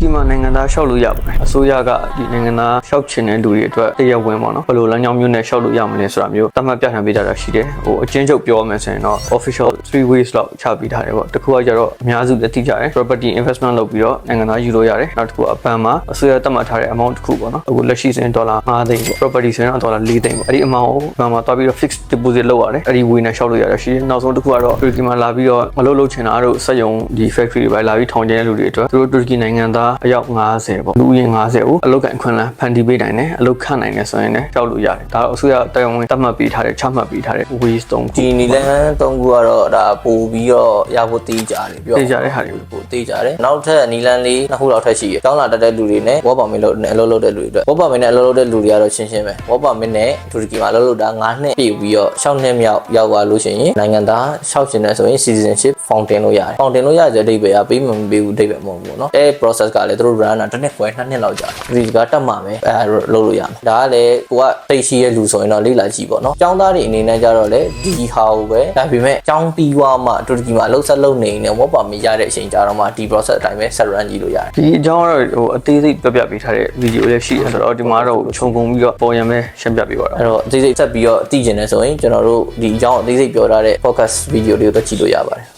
ကီမှာနိုင်ငံသားလျှောက်လို့ရပါတယ်အစိုးရကဒီနိုင်ငံသားလျှောက်ချင်တဲ့လူတွေအတွက်တရားဝင်ပေါ့နော်ဘယ်လိုလမ်းကြောင်းမျိုးနဲ့လျှောက်လို့ရမလဲဆိုတာမျိုးသတ်မှတ်ပြဋ္ဌာန်းပေးကြတာရှိတယ်ဟိုအချင်းချုပ်ပြောရမယ်ဆိုရင်တော့ official 3 ways လောက်ချပေးထားတယ်ပေါ့တစ်ခုကကြတော့အများစုလည်းသိကြတယ် property investment လုပ်ပြီးတော့နိုင်ငံသားယူလို့ရတယ်နောက်တစ်ခုကအပန်မှာအစိုးရသတ်မှတ်ထားတဲ့ amount တစ်ခုပေါ့နော်အခုလက်ရှိဆိုရင်ဒေါ်လာ5သိန်းပေါ့ property ဆိုရင်တော့ဒေါ်လာ4သိန်းပေါ့အဲ့ဒီ amount ကိုဘဏ်မှာတွားပြီးတော့ fixed deposit လုပ်ရတယ်အဲ့ဒီဝေနဲ့လျှောက်လို့ရတယ်ရှိတယ်နောက်ဆုံးတစ်ခုကတော့တူရကီမှာလာပြီးတော့မလုပ်လို့ချင်တာတို့စက်ရုံဒီ factory တွေပဲလာပြီးထောင်ကျတဲ့လူတွေအတွက်သူတို့တူရကီနိုင်ငံသာအယောက်50ပေါ့လူဦးရေ50ကိုအလုပ်ကန်အခွင့်အလမ်းဖန်တီးပေးနိုင်တယ်အလုပ်ခန့်နိုင်တယ်ဆိုရင်လည်းလျှောက်လို့ရတယ်ဒါတော့အစိုးရတရားဝင်သတ်မှတ်ပေးထားတဲ့ချမှတ်ပေးထားတဲ့ ways တုံးခု ဒီနီလန်းသုံးခုကတော့ဒါပို့ပြီးတော့ရဖို့တေးကြတယ်ပြော သိကြတဲ့ဟာတွေ ပို့တေးကြတယ်နောက်ထပ်နီလန်းလေးနှစ်ခုလောက်ထပ်ရှိရတောင်းလာတတ်တဲ့လူတွေနဲ့ဝေါ်ပါမင်းလို့နဲ့အလုပ်လုပ်တဲ့လူတွေအတွက်ဝေါ်ပါမင်းနဲ့အလုပ်လုပ်တဲ့လူတွေကတော့ရှင်းရှင်းပဲဝေါ်ပါမင်းနဲ့တူရကီမှာအလုပ်လုပ်တာ9နှစ်ပြည့်ပြီးတော့6နှစ်မြောက်ရောက်သွားလို့ရှိရင်နိုင်ငံသား6ရှင်နေဆိုရင် citizenship fountain လို့ရတယ် fountain လို့ရတဲ့အဓိပ္ပာယ်ကပေးမပေးဘူးအဓိပ္ပာယ်မဟုတ်ဘူးเนาะအဲ process က ကလည်းသူတို့ run တာတစ်နှစ်ခွဲနှစ်နှစ်လောက်ကြာဒီစကားတက်မှပဲအဲလုပ်လို့ရမယ်ဒါကလည်းကိုကတိတ်ရှိရဲ့လူဆိုရင်တော့လေ့လာကြည့်ပေါ့နော်ចောင်းသားတွေအနေနဲ့ကြတော့လေဒီဟာကိုပဲဒါပေမဲ့ចောင်းပြီးွားမှတူရကီမှာအလုပ်ဆက်လုပ်နေနေဝတ်ပါမရတဲ့အချိန်ကြာတော့မှဒီ process အတိုင်းပဲ set run ကြည့်လို့ရတယ်ဒီအကြောင်းကတော့ဟိုအသေးစိတ်ပြပြပေးထားတဲ့ video လည်းရှိတယ်ဆိုတော့ဒီမှာတော့ခြုံငုံပြီးတော့ပေါ်ရမယ်ရှင်းပြပေးပါတော့အဲ့တော့အသေးစိတ်ဆက်ပြီးတော့သိကျင်နေဆိုရင်ကျွန်တော်တို့ဒီအကြောင်းအသေးစိတ်ပြောထားတဲ့ podcast video တွေကိုတော့ကြည့်လို့ရပါတယ်